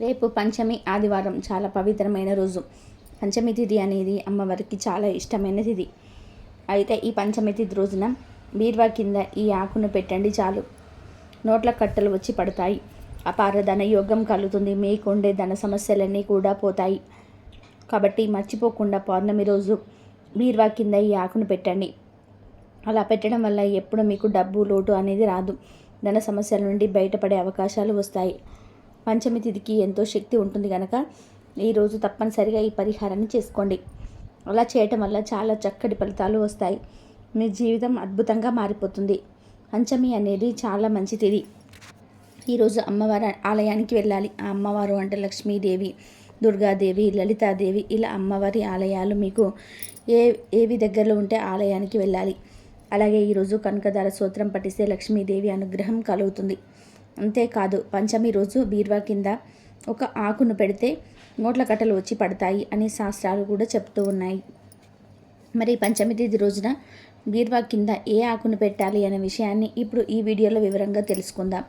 రేపు పంచమి ఆదివారం చాలా పవిత్రమైన రోజు. పంచమి తిథి అనేది అమ్మవారికి చాలా ఇష్టమైన తిథి. అయితే ఈ పంచమి తిథి రోజున బీర్వా కింద ఈ ఆకును పెట్టండి చాలు. నోట్ల కట్టలు వచ్చి పడతాయి. అపార ధన యోగం కలుగుతుంది. మీకుండే ధన సమస్యలన్నీ కూడా పోతాయి. కాబట్టి మర్చిపోకుండా పౌర్ణమి రోజు బీర్వా కింద ఈ ఆకును పెట్టండి. అలా పెట్టడం వల్ల ఎప్పుడు మీకు డబ్బు లోటు అనేది రాదు. ధన సమస్యల నుండి బయటపడే అవకాశాలు వస్తాయి. పంచమి తిథికి ఎంతో శక్తి ఉంటుంది కనుక ఈరోజు తప్పనిసరిగా ఈ పరిహారాన్ని చేసుకోండి. అలా చేయటం వల్ల చాలా చక్కటి ఫలితాలు వస్తాయి. మీ జీవితం అద్భుతంగా మారిపోతుంది. పంచమి అనేది చాలా మంచి తిథి. ఈరోజు అమ్మవారి ఆలయానికి వెళ్ళాలి. ఆ అమ్మవారు అంటే లక్ష్మీదేవి దుర్గాదేవి లలితాదేవి ఇలా అమ్మవారి ఆలయాలు మీకు ఏ ఏవి దగ్గరలో ఉంటే ఆలయానికి వెళ్ళాలి. అలాగే ఈరోజు కనకదార సూత్రం పఠిస్తే లక్ష్మీదేవి అనుగ్రహం కలుగుతుంది. అంతేకాదు పంచమి రోజు బీర్వా కింద ఒక ఆకును పెడితే నోట్ల కట్టలు వచ్చి పడతాయి అని శాస్త్రాలు కూడా చెప్తూ ఉన్నాయి. మరి పంచమి తేదీ రోజున బీర్వా కింద ఏ ఆకును పెట్టాలి అనే విషయాన్ని ఇప్పుడు ఈ వీడియోలో వివరంగా తెలుసుకుందాం.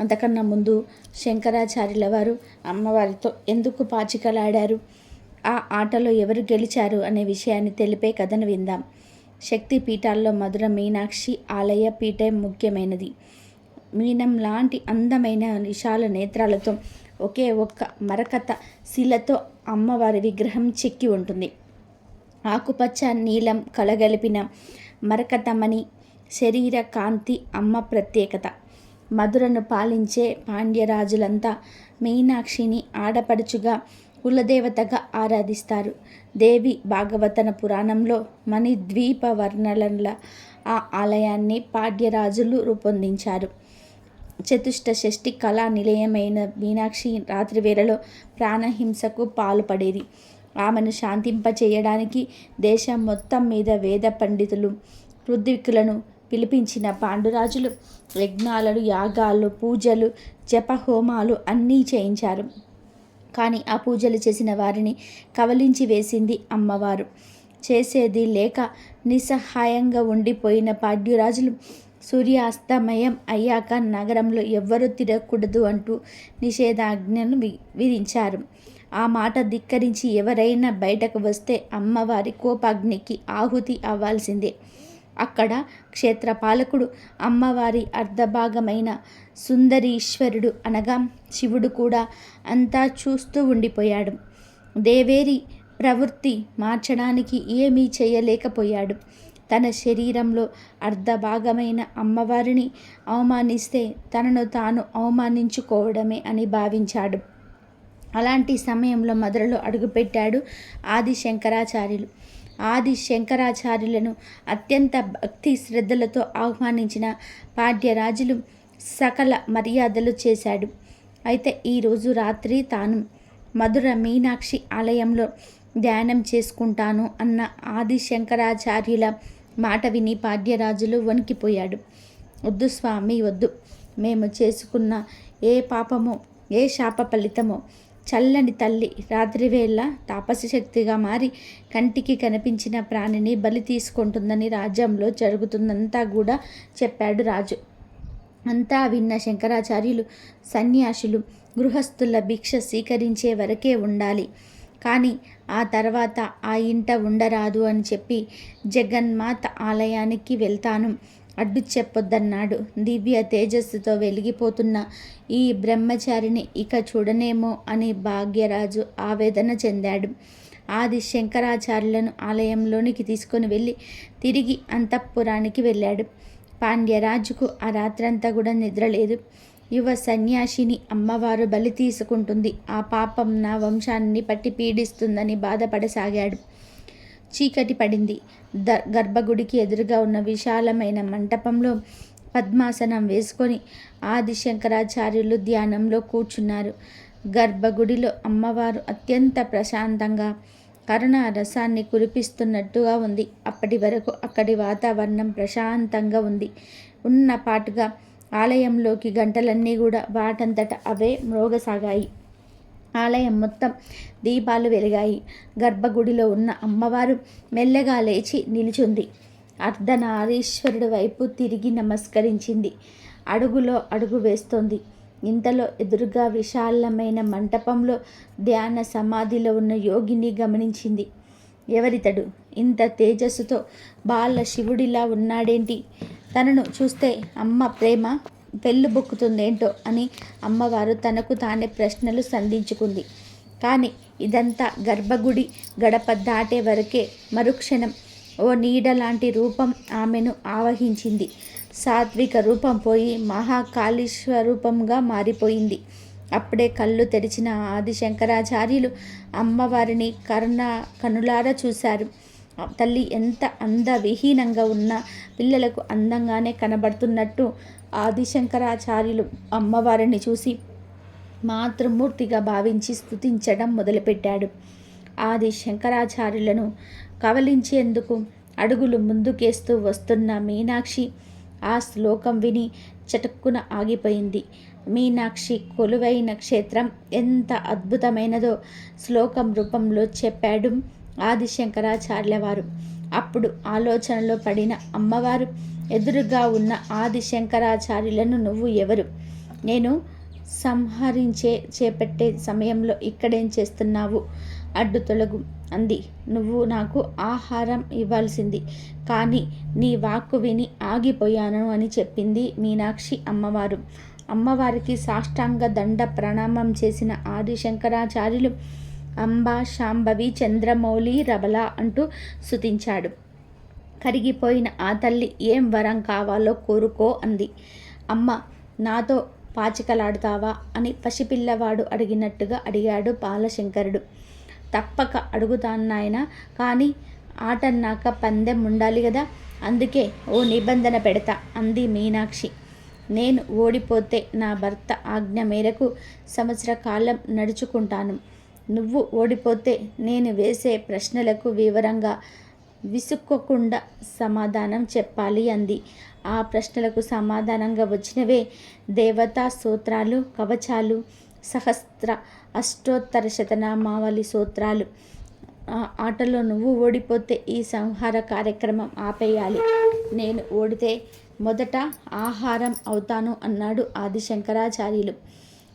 అంతకన్నా ముందు శంకరాచార్యుల వారు అమ్మవారితో ఎందుకు పాచికలాడారు? ఆ ఆటలో ఎవరు గెలిచారు అనే విషయాన్ని తెలిపే కథను విందాం. శక్తి పీఠాల్లో మధుర మీనాక్షి ఆలయ పీఠం ముఖ్యమైనది. మీనం లాంటి అందమైన విశాల నేత్రాలతో ఒకే ఒక్క మరకత శిలతో అమ్మవారి విగ్రహం చెక్కి ఉంటుంది. ఆకుపచ్చ నీలం కలగలిపిన మరకతమణి శరీర కాంతి అమ్మ ప్రత్యేకత. మధురను పాలించే పాండ్యరాజులంతా మీనాక్షిని ఆడపడుచుగా కులదేవతగా ఆరాధిస్తారు. దేవి భాగవతన పురాణంలో మణిద్వీప వర్ణనల ఆ ఆలయాన్ని పాడ్యరాజులు రూపొందించారు. చతుష్ట షష్ఠి కళా నిలయమైన మీనాక్షి రాత్రి వేళలో ప్రాణహింసకు పాల్పడేది. ఆమెను శాంతింపచేయడానికి దేశం మొత్తం మీద వేద పండితులు ఋద్విక్కులను పిలిపించిన పాండురాజులు యజ్ఞాలను యాగాలు పూజలు జపహోమాలు అన్నీ చేయించారు. కానీ ఆ పూజలు చేసిన వారిని కవలించి వేసింది అమ్మవారు. చేసేది లేక నిస్సహాయంగా ఉండిపోయిన పాడ్యురాజులు సూర్యాస్తమయం అయ్యాక నగరంలో ఎవ్వరూ తిరగకూడదు అంటూ నిషేధాజ్ఞను విధించారు. ఆ మాట ధిక్కరించి ఎవరైనా బయటకు వస్తే అమ్మవారి కోపాగ్నికి ఆహుతి అవ్వాల్సిందే. అక్కడ క్షేత్రపాలకుడు అమ్మవారి అర్ధభాగమైన సుందరీశ్వరుడు అనగా శివుడు కూడా అంతా చూస్తూ ఉండిపోయాడు. దేవేరి ప్రవృత్తి మార్చడానికి ఏమీ చేయలేకపోయాడు. తన శరీరంలో అర్ధభాగమైన అమ్మవారిని అవమానిస్తే తనను తాను అవమానించుకోవడమే అని భావించాడు. అలాంటి సమయంలో మధురలో అడుగుపెట్టాడు ఆది శంకరాచార్యులు ఆది శంకరాచార్యులను అత్యంత భక్తి శ్రద్ధలతో ఆహ్వానించిన పాడ్యరాజులు సకల మర్యాదలు చేశాడు. అయితే ఈరోజు రాత్రి తాను మధుర మీనాక్షి ఆలయంలో ధ్యానం చేసుకుంటాను అన్న ఆది శంకరాచార్యుల మాట విని పాడ్యరాజులు వణికిపోయాడు. వద్దు స్వామి వద్దు. మేము చేసుకున్న ఏ పాపమో ఏ శాప ఫలితమో చల్లని తల్లి రాత్రివేళ తాపసి శక్తిగా మారి కంటికి కనిపించిన ప్రాణిని బలి తీసుకుంటుందని రాజ్యంలో జరుగుతుందంతా కూడా చెప్పాడు రాజు. అంతా విన్న శంకరాచార్యులు సన్యాసులు గృహస్థుల భిక్ష స్వీకరించే వరకే ఉండాలి. కానీ ఆ తర్వాత ఆ ఇంట ఉండరాదు అని చెప్పి జగన్మాత ఆలయానికి వెళ్తాను. అడ్డు చెప్పొద్దన్నాడు. దివ్య తేజస్సుతో వెలిగిపోతున్న ఈ బ్రహ్మచారిని ఇక చూడనేమో అని భాగ్యరాజు ఆవేదన చెందాడు. ఆది శంకరాచార్యులను ఆలయంలోనికి తీసుకొని వెళ్ళి తిరిగి అంతఃపురానికి వెళ్ళాడు. పాండ్యరాజుకు ఆ రాత్రంతా కూడా నిద్రలేదు యువ సన్యాసిని అమ్మవారు బలి తీసుకుంటుంది. ఆ పాపం నా వంశాన్ని పట్టి పీడిస్తుందని బాధపడసాగాడు. చీకటి పడింది. ద గర్భగుడికి ఎదురుగా ఉన్న విశాలమైన మంటపంలో పద్మాసనం వేసుకొని ఆది శంకరాచార్యులు ధ్యానంలో కూర్చున్నారు. గర్భగుడిలో అమ్మవారు అత్యంత ప్రశాంతంగా కరుణ రసాన్ని కురిపిస్తున్నట్టుగా ఉంది. అప్పటి వరకు అక్కడి వాతావరణం ప్రశాంతంగా ఉంది. ఉన్నపాటుగా ఆలయంలోకి గంటలన్నీ కూడా వాటంతట అవే మ్రోగసాగాయి. ఆలయం మొత్తం దీపాలు వెలిగాయి. గర్భగుడిలో ఉన్న అమ్మవారు మెల్లగా లేచి నిలిచుంది. అర్ధనారీశ్వరుడి వైపు తిరిగి నమస్కరించింది. అడుగులో అడుగు వేస్తోంది. ఇంతలో ఎదురుగా విశాలమైన మంటపంలో ధ్యాన సమాధిలో ఉన్న యోగిని గమనించింది. ఎవరితడు? ఇంత తేజస్సుతో బాల శివుడిలా ఉన్నాడేంటి? తనను చూస్తే అమ్మ ప్రేమ పెళ్ళుబొక్కుతుందేంటో అని అమ్మవారు తనకు తానే ప్రశ్నలు సంధించుకుంది. కానీ ఇదంతా గర్భగుడి గడప దాటే వరకే మరుక్షణం ఓ నీడ లాంటి రూపం ఆమెను ఆవహించింది. సాత్విక రూపం పోయి మహాకాళీ స్వరూపంగా మారిపోయింది. అప్పుడే కళ్ళు తెరిచిన ఆది శంకరాచార్యులు అమ్మవారిని కరుణ కనులారా చూశారు. తల్లి ఎంత అందవిహీనంగా ఉన్న పిల్లలకు అందంగానే కనబడుతున్నట్టు ఆదిశంకరాచార్యులు అమ్మవారిని చూసి మాతృమూర్తిగా భావించి స్థుతించడం మొదలుపెట్టాడు. ఆది శంకరాచార్యులను కవలించేందుకు అడుగులు ముందుకేస్తూ వస్తున్న మీనాక్షి ఆ శ్లోకం విని చటుక్కున ఆగిపోయింది. మీనాక్షి కొలువైన క్షేత్రం ఎంత అద్భుతమైనదో శ్లోకం రూపంలో చెప్పాడు. ఆది వారు అప్పుడు ఆలోచనలో పడిన అమ్మవారు ఎదురుగా ఉన్న ఆదిశంకరాచార్యులను నువ్వు ఎవరు? నేను సంహరించే చేపట్టే సమయంలో ఇక్కడేం చేస్తున్నావు? అడ్డు తొలగు అంది. నువ్వు నాకు ఆహారం ఇవ్వాల్సింది కానీ నీ వాక్కు విని ఆగిపోయాను అని చెప్పింది మీనాక్షి అమ్మవారు. అమ్మవారికి సాష్టాంగ దండ ప్రణామం చేసిన ఆదిశంకరాచార్యులు అంబా శాంభవి చంద్రమౌళి రబల అంటూ స్థుతించాడు కరిగిపోయిన ఆ తల్లి ఏం వరం కావాలో కోరుకో అంది. అమ్మ నాతో పాచికలాడుతావా అని పసిపిల్లవాడు అడిగినట్టుగా అడిగాడు బాలశంకరుడు. తప్పక అడుగుతాన్నాయన కానీ ఆటన్నాక పందెం ఉండాలి కదా అందుకే ఓ నిబంధన పెడతా అంది మీనాక్షి. నేను ఓడిపోతే నా భర్త ఆజ్ఞ మేరకు సంవత్సర కాలం నడుచుకుంటాను. నువ్వు ఓడిపోతే నేను వేసే ప్రశ్నలకు వివరంగా విసుక్కోకుండా సమాధానం చెప్పాలి అంది. ఆ ప్రశ్నలకు సమాధానంగా వచ్చినవే దేవతా సూత్రాలు కవచాలు సహస్ర అష్టోత్తర శతనామావళి సూత్రాలు. ఆటలో నువ్వు ఓడిపోతే ఈ సంహార కార్యక్రమం ఆపేయాలి. నేను ఓడితే మొదట ఆహారం అవుతాను అన్నాడు ఆదిశంకరాచార్యులు.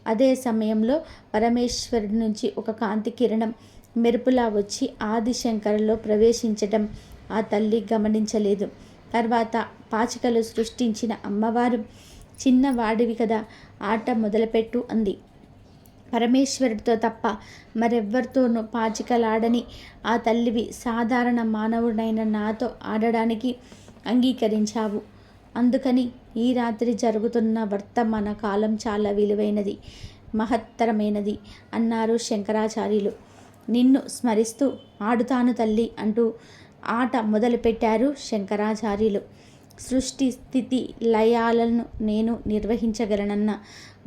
అదే సమయంలో పరమేశ్వరుడి నుంచి ఒక కాంతి కిరణం మెరుపులా వచ్చి ఆదిశంకరలో ప్రవేశించటం ఆ తల్లి గమనించలేదు. తర్వాత పాచికలు సృష్టించిన అమ్మవారు చిన్నవాడివి కదా ఆట మొదలుపెట్టు అంది. పరమేశ్వరుడితో తప్ప మరెవ్వరితోనూ పాచికలాడని ఆ తల్లివి సాధారణ మానవుడైన నాతో ఆడడానికి అంగీకరించావు. అందుకని ఈ రాత్రి జరుగుతున్న వర్తమాన కాలం చాలా విలువైనది మహత్తరమైనది అన్నారు శంకరాచార్యులు. నిన్ను స్మరిస్తూ ఆడుతాను తల్లి అంటూ ఆట మొదలుపెట్టారు శంకరాచార్యులు. సృష్టి స్థితి లయాలను నేను నిర్వహించగలనన్న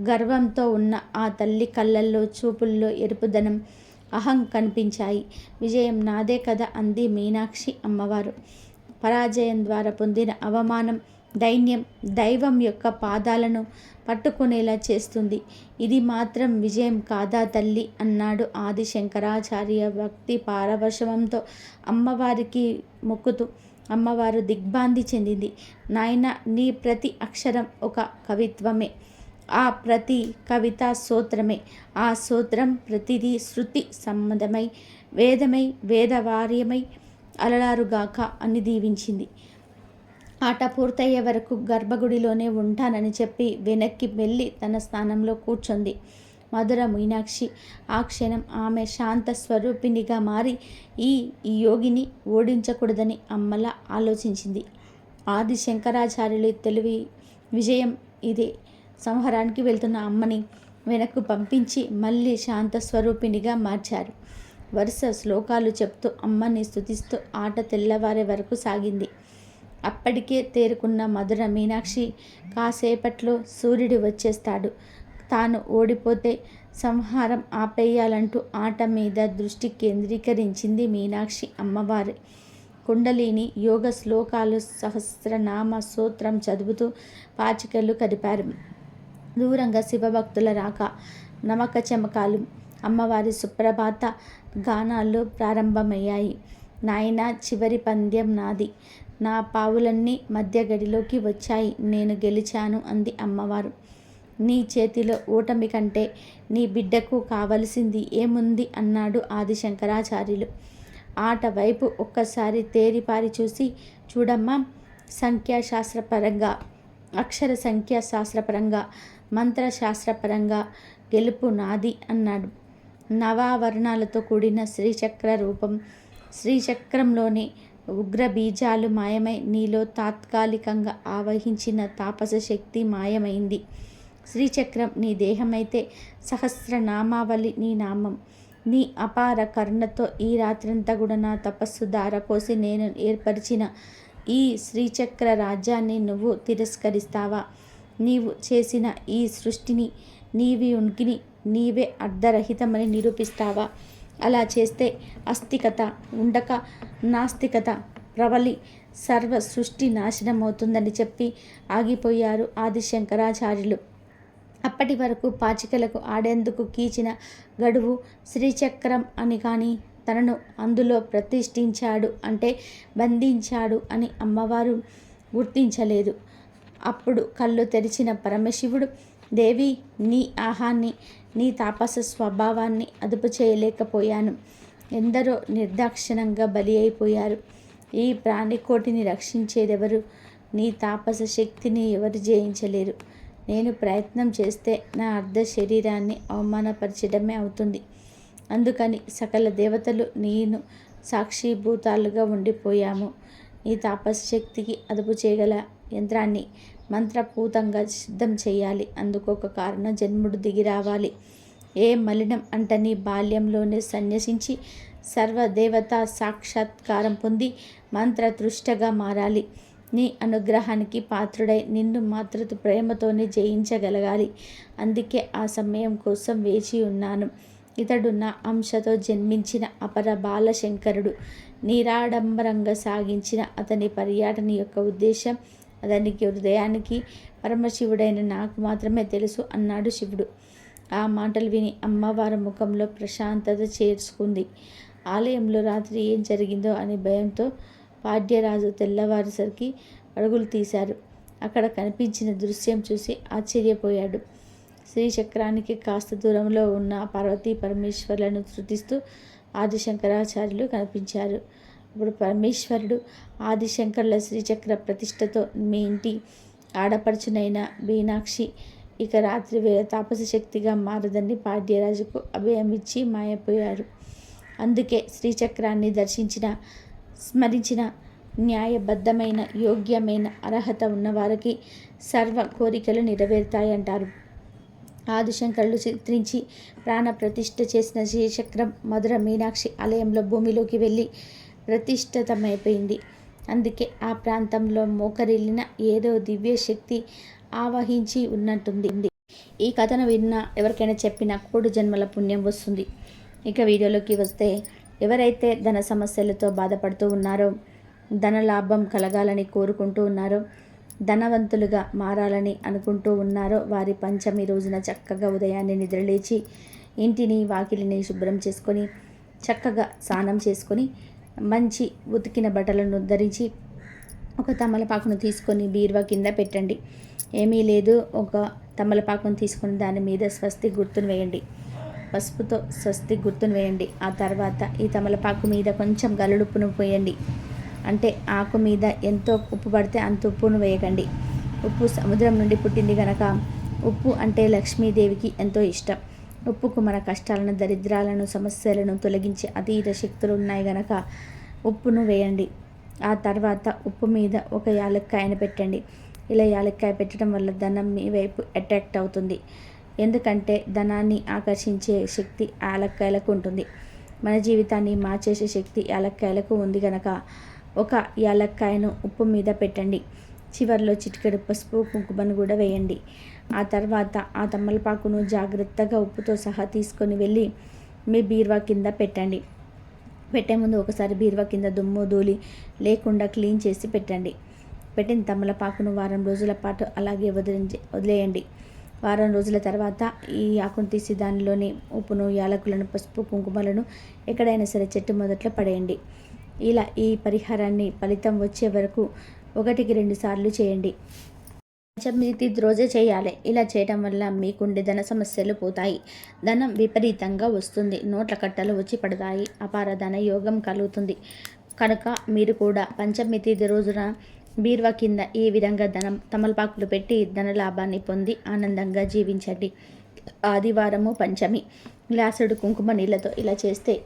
గర్వంతో ఉన్న ఆ తల్లి కళ్ళల్లో చూపుల్లో ఎరుపుదనం అహం కనిపించాయి. విజయం నాదే కదా అంది మీనాక్షి అమ్మవారు. పరాజయం ద్వారా పొందిన అవమానం దైన్యం దైవం యొక్క పాదాలను పట్టుకునేలా చేస్తుంది. ఇది మాత్రం విజయం కాదా తల్లి? అన్నాడు ఆది శంకరాచార్య భక్తి పారవశవంతో అమ్మవారికి మొక్కుతూ. అమ్మవారు దిగ్భాంతి చెందింది. నాయన నీ ప్రతి అక్షరం ఒక కవిత్వమే. ఆ ప్రతి కవితా సూత్రమే. ఆ సూత్రం ప్రతిదీ శృతి సంబంధమై వేదమై వేదవార్యమై అలలారుగాక అని దీవించింది. ఆట పూర్తయ్యే వరకు గర్భగుడిలోనే ఉంటానని చెప్పి వెనక్కి వెళ్ళి తన స్థానంలో కూర్చుంది. మధుర మీనాక్షి ఆ క్షణం ఆమె శాంత స్వరూపిణిగా మారి ఈ యోగిని ఓడించకూడదని అమ్మల ఆలోచించింది. ఆది శంకరాచార్యులు తెలివి విజయం ఇదే. సంహారానికి వెళ్తున్న అమ్మని వెనక్కు పంపించి మళ్ళీ శాంత స్వరూపిణిగా మార్చారు. వరుస శ్లోకాలు చెప్తూ అమ్మని స్థుతిస్తూ ఆట తెల్లవారే వరకు సాగింది. అప్పటికే తేరుకున్న మధుర మీనాక్షి కాసేపట్లో సూర్యుడు వచ్చేస్తాడు. తాను ఓడిపోతే సంహారం ఆపేయాలంటూ ఆట మీద దృష్టి కేంద్రీకరించింది మీనాక్షి అమ్మవారి. కుండలిని యోగ శ్లోకాలు సహస్రనామ సూత్రం చదువుతూ పాచికలు కదిపారు. దూరంగా శివభక్తుల రాక నమక చెమకాలు అమ్మవారి సుప్రభాత గానాలు ప్రారంభమయ్యాయి. నాయన చివరి పంద్యం నాది. నా పావులన్నీ మధ్య గడిలోకి వచ్చాయి. నేను గెలిచాను అంది అమ్మవారు. నీ చేతిలో ఓటమి కంటే నీ బిడ్డకు కావలసింది ఏముంది? అన్నాడు ఆదిశంకరాచార్యులు. ఆట వైపు ఒక్కసారి తేరిపారి చూసి చూడమ్మా సంఖ్యాశాస్త్రపరంగా అక్షర సంఖ్యాశాస్త్రపరంగా మంత్రశాస్త్రపరంగా గెలుపు నాది అన్నాడు. నవావరణాలతో కూడిన శ్రీచక్ర రూపం శ్రీచక్రంలోని ఉగ్ర బీజాలు మాయమై నీలో తాత్కాలికంగా ఆవహించిన తాపస శక్తి మాయమైంది. శ్రీచక్రం నీ దేహమైతే సహస్రనామావళి నీ నామం. నీ అపార కరుణతో ఈ రాత్రంతా కూడా నా తపస్సు దారపోసి నేను ఏర్పరిచిన ఈ శ్రీచక్ర రాజ్యాన్ని నువ్వు తిరస్కరిస్తావా? నీవు చేసిన ఈ సృష్టిని నీవి ఉనికిని నీవే అర్ధరహితమని నిరూపిస్తావా? అలా చేస్తే అస్థికత ఉండక నాస్తికత ప్రబలి సర్వ సృష్టి నాశనం అవుతుందని చెప్పి ఆగిపోయారు ఆదిశంకరాచార్యులు. అప్పటి వరకు పాచికలకు ఆడేందుకు కీచిన గడువు శ్రీచక్రం అని కానీ తనను అందులో ప్రతిష్ఠించాడు అంటే బంధించాడు అని అమ్మవారు గుర్తించలేదు. అప్పుడు కళ్ళు తెరిచిన పరమశివుడు దేవి నీ ఆహాన్ని నీ తాపస స్వభావాన్ని అదుపు చేయలేకపోయాను. ఎందరో నిర్దాక్షిణంగా బలి అయిపోయారు. ఈ ప్రాణికోటిని రక్షించేదెవరు? నీ తాపస శక్తిని ఎవరు జయించలేరు. నేను ప్రయత్నం చేస్తే నా అర్ధ శరీరాన్ని అవమానపరచడమే అవుతుంది. అందుకని సకల దేవతలు నేను సాక్షిభూతాలుగా ఉండిపోయాము. నీ తాపశక్తికి అదుపు చేయగల యంత్రాన్ని మంత్రపూతంగా సిద్ధం చేయాలి. అందుకు ఒక కారణం జన్ముడు దిగి రావాలి. ఏ మలినం అంటని బాల్యంలోనే సన్యసించి సర్వదేవత సాక్షాత్కారం పొంది మంత్రతృష్టగా మారాలి. నీ అనుగ్రహానికి పాత్రుడై నిన్ను మాతృత ప్రేమతోనే జయించగలగాలి. అందుకే ఆ సమయం కోసం వేచి ఉన్నాను. ఇతడు నా అంశతో జన్మించిన అపర బాలశంకరుడు. నిరాడంబరంగా సాగించిన అతని పర్యటన యొక్క ఉద్దేశం దానికి హృదయానికి పరమశివుడైన నాకు మాత్రమే తెలుసు అన్నాడు శివుడు. ఆ మాటలు విని అమ్మవారి ముఖంలో ప్రశాంతత చేర్చుకుంది. ఆలయంలో రాత్రి ఏం జరిగిందో అనే భయంతో పాడ్యరాజు తెల్లవారేసరికి అడుగులు తీశారు. అక్కడ కనిపించిన దృశ్యం చూసి ఆశ్చర్యపోయాడు. శ్రీచక్రానికి కాస్త దూరంలో ఉన్న పార్వతీ పరమేశ్వర్లను శృతిస్తూ ఆదిశంకరాచార్యులు కనిపించారు. ఇప్పుడు పరమేశ్వరుడు ఆదిశంకర్ల శ్రీచక్ర ప్రతిష్టతో మీ ఇంటి ఆడపడుచునైన మీనాక్షి ఇక రాత్రి వేళ తాపస శక్తిగా మారదని పాడ్యరాజుకు అభయమిచ్చి మాయపోయారు. అందుకే శ్రీచక్రాన్ని దర్శించిన స్మరించిన న్యాయబద్ధమైన యోగ్యమైన అర్హత ఉన్నవారికి సర్వ కోరికలు నెరవేరుతాయంటారు. ఆదిశంకరులు చిత్రించి ప్రాణ ప్రతిష్ఠ చేసిన శ్రీచక్రం మధుర మీనాక్షి ఆలయంలో భూమిలోకి వెళ్ళి ప్రతిష్ఠితమైపోయింది. అందుకే ఆ ప్రాంతంలో మోకరిల్లిన ఏదో దివ్య శక్తి ఆవహించి ఉన్నట్టుంది. ఈ కథను విన్న ఎవరికైనా చెప్పిన కోడు జన్మల పుణ్యం వస్తుంది. ఇక వీడియోలోకి వస్తే ఎవరైతే ధన సమస్యలతో బాధపడుతూ ఉన్నారో ధన లాభం కలగాలని కోరుకుంటూ ఉన్నారో ధనవంతులుగా మారాలని అనుకుంటూ ఉన్నారో వారి పంచమి రోజున చక్కగా ఉదయాన్నే నిద్రలేచి ఇంటిని వాకిలిని శుభ్రం చేసుకొని చక్కగా స్నానం చేసుకొని మంచి ఉతికిన బట్టలను ధరించి ఒక తమలపాకును తీసుకొని బీరువా కింద పెట్టండి. ఏమీ లేదు. ఒక తమలపాకును తీసుకొని దాని మీద స్వస్తి గుర్తును వేయండి. పసుపుతో స్వస్తి గుర్తును వేయండి. ఆ తర్వాత ఈ తమలపాకు మీద కొంచెం గలుడుప్పును పోయండి. అంటే ఆకు మీద ఎంతో ఉప్పు పడితే అంత ఉప్పును వేయకండి. ఉప్పు సముద్రం నుండి పుట్టింది కనుక ఉప్పు అంటే లక్ష్మీదేవికి ఎంతో ఇష్టం. ఉప్పుకు మన కష్టాలను దరిద్రాలను సమస్యలను తొలగించే అతీత శక్తులు ఉన్నాయి గనక ఉప్పును వేయండి. ఆ తర్వాత ఉప్పు మీద ఒక యాలక్కాయను పెట్టండి. ఇలా యాలక్కాయ పెట్టడం వల్ల ధనం మీ వైపు అట్రాక్ట్ అవుతుంది. ఎందుకంటే ధనాన్ని ఆకర్షించే శక్తి యాలక్కాయలకు ఉంటుంది. మన జీవితాన్ని మార్చేసే శక్తి యాలక్కాయలకు ఉంది కనుక ఒక యాలక్కాయను ఉప్పు మీద పెట్టండి. చివరిలో చిటికెడు పసుపు కుంకుమను కూడా వేయండి. ఆ తర్వాత ఆ తమ్మలపాకును జాగ్రత్తగా ఉప్పుతో సహా తీసుకొని వెళ్ళి మీ బీరువా కింద పెట్టండి. పెట్టే ముందు ఒకసారి బీరువా కింద దుమ్ము ధూళి లేకుండా క్లీన్ చేసి పెట్టండి. పెట్టిన తమ్మలపాకును వారం రోజుల పాటు అలాగే వదిలించి వదిలేయండి. వారం రోజుల తర్వాత ఈ ఆకును తీసి దానిలోని ఉప్పును యాలకులను పసుపు కుంకుమలను ఎక్కడైనా సరే చెట్టు మొదట్లో పడేయండి. ఇలా ఈ పరిహారాన్ని ఫలితం వచ్చే వరకు ఒకటికి రెండు సార్లు చేయండి. పంచమితి రోజే చేయాలి. ఇలా చేయడం వల్ల మీకుండే ధన సమస్యలు పోతాయి. ధనం విపరీతంగా వస్తుంది. నోట్ల కట్టలు వచ్చి పడతాయి. అపార ధన యోగం కలుగుతుంది. కనుక మీరు కూడా పంచమి తిథి రోజున బీర్వా కింద ఈ విధంగా ధనం తమలపాకులు పెట్టి ధన లాభాన్ని పొంది ఆనందంగా జీవించండి. ఆదివారము పంచమి. గ్లాసుడు కుంకుమ నీళ్ళతో ఇలా చేస్తే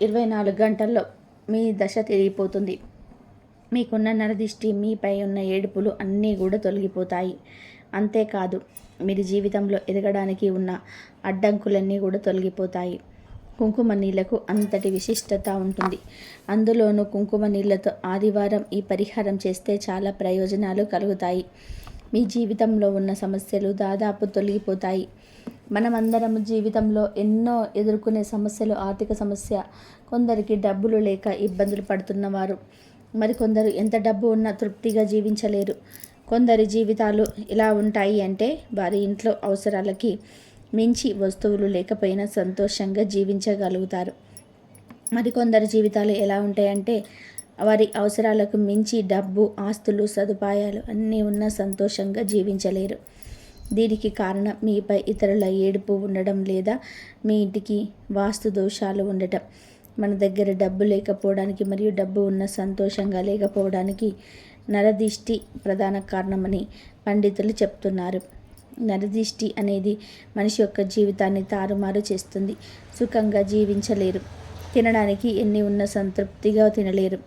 ఇరవై నాలుగు గంటల్లో మీ దశ తిరిగిపోతుంది. మీకున్న నరదిష్టి మీపై ఉన్న ఏడుపులు అన్నీ కూడా తొలగిపోతాయి. అంతేకాదు మీరు జీవితంలో ఎదగడానికి ఉన్న అడ్డంకులన్నీ కూడా తొలగిపోతాయి. కుంకుమ నీళ్ళకు అంతటి విశిష్టత ఉంటుంది. అందులోనూ కుంకుమ నీళ్ళతో ఆదివారం ఈ పరిహారం చేస్తే చాలా ప్రయోజనాలు కలుగుతాయి. మీ జీవితంలో ఉన్న సమస్యలు దాదాపు తొలగిపోతాయి. మనమందరం జీవితంలో ఎన్నో ఎదుర్కొనే సమస్యలు ఆర్థిక సమస్య కొందరికి డబ్బులు లేక ఇబ్బందులు పడుతున్నవారు. మరికొందరు ఎంత డబ్బు ఉన్నా తృప్తిగా జీవించలేరు. కొందరి జీవితాలు ఎలా ఉంటాయి అంటే వారి ఇంట్లో అవసరాలకి మించి వస్తువులు లేకపోయినా సంతోషంగా జీవించగలుగుతారు. మరికొందరి జీవితాలు ఎలా ఉంటాయంటే వారి అవసరాలకు మించి డబ్బు ఆస్తులు సదుపాయాలు అన్నీ ఉన్నా సంతోషంగా జీవించలేరు. దీనికి కారణం మీపై ఇతరుల ఏడుపు ఉండడం లేదా మీ ఇంటికి వాస్తు దోషాలు ఉండటం. మన దగ్గర డబ్బు లేకపోవడానికి మరియు డబ్బు ఉన్న సంతోషంగా లేకపోవడానికి నరదిష్టి ప్రధాన కారణమని పండితులు చెప్తున్నారు. నరదిష్టి అనేది మనిషి యొక్క జీవితాన్ని తారుమారు చేస్తుంది. సుఖంగా జీవించలేరు. తినడానికి ఎన్ని ఉన్న సంతృప్తిగా తినలేరు.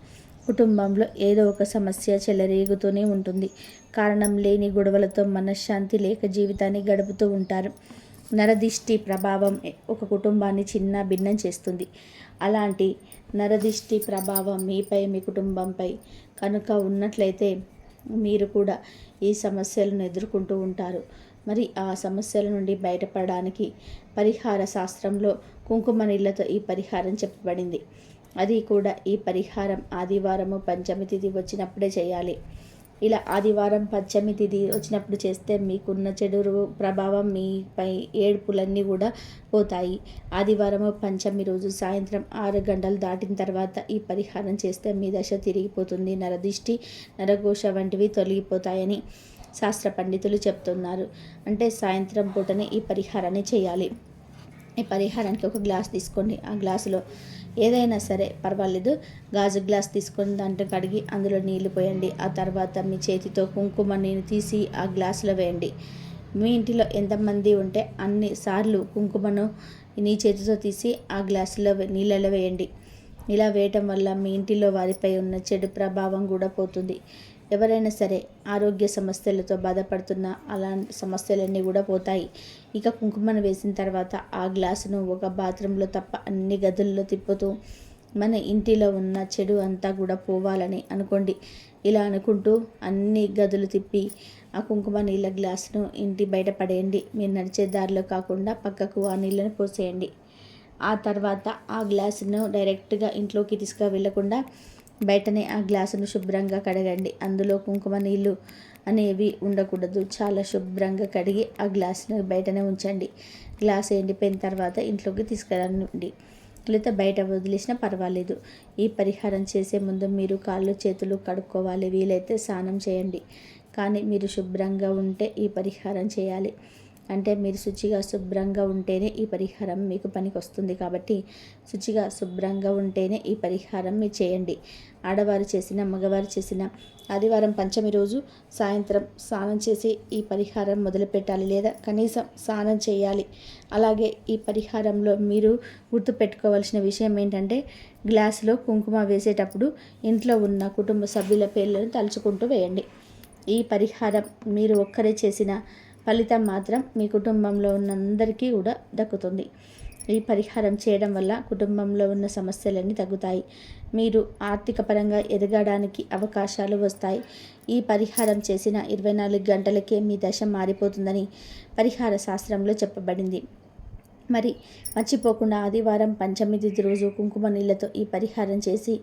కుటుంబంలో ఏదో ఒక సమస్య చెలరేగుతూనే ఉంటుంది. కారణం లేని గొడవలతో మనశ్శాంతి లేక జీవితాన్ని గడుపుతూ ఉంటారు. నరదిష్టి ప్రభావం ఒక కుటుంబాన్ని చిన్న భిన్నం చేస్తుంది. అలాంటి నరదిష్టి ప్రభావం మీపై మీ కుటుంబంపై కనుక ఉన్నట్లయితే మీరు కూడా ఈ సమస్యలను ఎదుర్కొంటూ ఉంటారు. మరి ఆ సమస్యల నుండి బయటపడడానికి పరిహార శాస్త్రంలో కుంకుమ నీళ్ళతో ఈ పరిహారం చెప్పబడింది. అది కూడా ఈ పరిహారం ఆదివారము పంచమి తిథి వచ్చినప్పుడే చేయాలి. ఇలా ఆదివారం పంచమి తిథి వచ్చినప్పుడు చేస్తే మీకున్న చెడు ప్రభావం మీపై ఏడుపులన్నీ కూడా పోతాయి. ఆదివారం పంచమి రోజు సాయంత్రం ఆరు గంటలు దాటిన తర్వాత ఈ పరిహారం చేస్తే మీ దశ తిరిగిపోతుంది. నరదిష్టి నరఘోష వంటివి తొలగిపోతాయని శాస్త్ర పండితులు చెప్తున్నారు. అంటే సాయంత్రం పూటనే ఈ పరిహారాన్ని చేయాలి. ఈ పరిహారానికి ఒక గ్లాస్ తీసుకోండి. ఆ గ్లాసులో ఏదైనా సరే పర్వాలేదు. గాజు గ్లాస్ తీసుకొని దాంట్లో కడిగి అందులో నీళ్ళు పోయండి. ఆ తర్వాత మీ చేతితో కుంకుమ నేను తీసి ఆ గ్లాసులో వేయండి. మీ ఇంటిలో ఎంతమంది ఉంటే అన్ని సార్లు కుంకుమను నీ చేతితో తీసి ఆ గ్లాసులో నీళ్ళలో వేయండి. ఇలా వేయటం వల్ల మీ ఇంటిలో వారిపై ఉన్న చెడు ప్రభావం కూడా పోతుంది. ఎవరైనా సరే ఆరోగ్య సమస్యలతో బాధపడుతున్న అలాంటి సమస్యలన్నీ కూడా పోతాయి. ఇక కుంకుమను వేసిన తర్వాత ఆ గ్లాసును ఒక బాత్రూంలో తప్ప అన్ని గదుల్లో తిప్పుతూ మన ఇంటిలో ఉన్న చెడు అంతా కూడా పోవాలని అనుకోండి. ఇలా అనుకుంటూ అన్ని గదులు తిప్పి ఆ కుంకుమ నీళ్ళ గ్లాసును ఇంటి బయట పడేయండి. మీరు నడిచే దారిలో కాకుండా పక్కకు ఆ నీళ్ళను పోసేయండి. ఆ తర్వాత ఆ గ్లాసును డైరెక్ట్గా ఇంట్లోకి తీసుకు వెళ్ళకుండా బయటనే ఆ గ్లాసును శుభ్రంగా కడగండి. అందులో కుంకుమ నీళ్ళు అనేవి ఉండకూడదు. చాలా శుభ్రంగా కడిగి ఆ గ్లాసును బయటనే ఉంచండి. గ్లాస్ ఎండిపోయిన తర్వాత ఇంట్లోకి తీసుకురండి. లేదా బయట వదిలేసినా పర్వాలేదు. ఈ పరిహారం చేసే ముందు మీరు కాళ్ళు చేతులు కడుక్కోవాలి. వీలైతే స్నానం చేయండి. కానీ మీరు శుభ్రంగా ఉంటే ఈ పరిహారం చేయాలి. అంటే మీరు శుచిగా శుభ్రంగా ఉంటేనే ఈ పరిహారం మీకు పనికి వస్తుంది కాబట్టి శుచిగా శుభ్రంగా ఉంటేనే ఈ పరిహారం మీరు చేయండి. ఆడవారు చేసిన మగవారు చేసిన ఆదివారం పంచమి రోజు సాయంత్రం స్నానం చేసి ఈ పరిహారం మొదలుపెట్టాలి లేదా కనీసం స్నానం చేయాలి. అలాగే ఈ పరిహారంలో మీరు గుర్తుపెట్టుకోవాల్సిన విషయం ఏంటంటే గ్లాసులో కుంకుమ వేసేటప్పుడు ఇంట్లో ఉన్న కుటుంబ సభ్యుల పేర్లను తలుచుకుంటూ వేయండి. ఈ పరిహారం మీరు ఒక్కరే చేసిన ఫలితం మాత్రం మీ కుటుంబంలో ఉన్న అందరికీ కూడా దక్కుతుంది. ఈ పరిహారం చేయడం వల్ల కుటుంబంలో ఉన్న సమస్యలన్నీ తగ్గుతాయి. మీరు ఆర్థిక పరంగా ఎదగడానికి అవకాశాలు వస్తాయి. ఈ పరిహారం చేసిన ఇరవై నాలుగు గంటలకే మీ దశ మారిపోతుందని పరిహార శాస్త్రంలో చెప్పబడింది. మరి మర్చిపోకుండా ఆదివారం పంచమి తిథి రోజు కుంకుమ నీళ్ళతో ఈ పరిహారం చేసి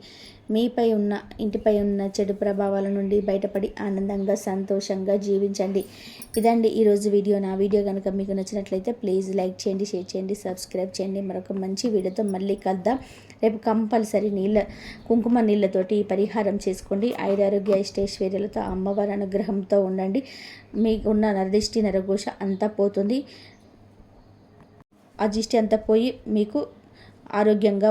మీపై ఉన్న ఇంటిపై ఉన్న చెడు ప్రభావాల నుండి బయటపడి ఆనందంగా సంతోషంగా జీవించండి. ఇదండి ఈరోజు వీడియో. నా వీడియో కనుక మీకు నచ్చినట్లయితే ప్లీజ్ లైక్ చేయండి షేర్ చేయండి సబ్స్క్రైబ్ చేయండి. మరొక మంచి వీడియోతో మళ్ళీ కలుద్దాం. రేపు కంపల్సరీ నీళ్ళ కుంకుమ నీళ్ళతోటి ఈ పరిహారం చేసుకోండి. ఐదారోగ్య ఇష్టైశ్వర్యాలతో అమ్మవారి అనుగ్రహంతో ఉండండి. మీకున్న నరదిష్టి నరఘోష అంతా పోతుంది. ఆ దిష్టి అంతా పోయి మీకు ఆరోగ్యంగా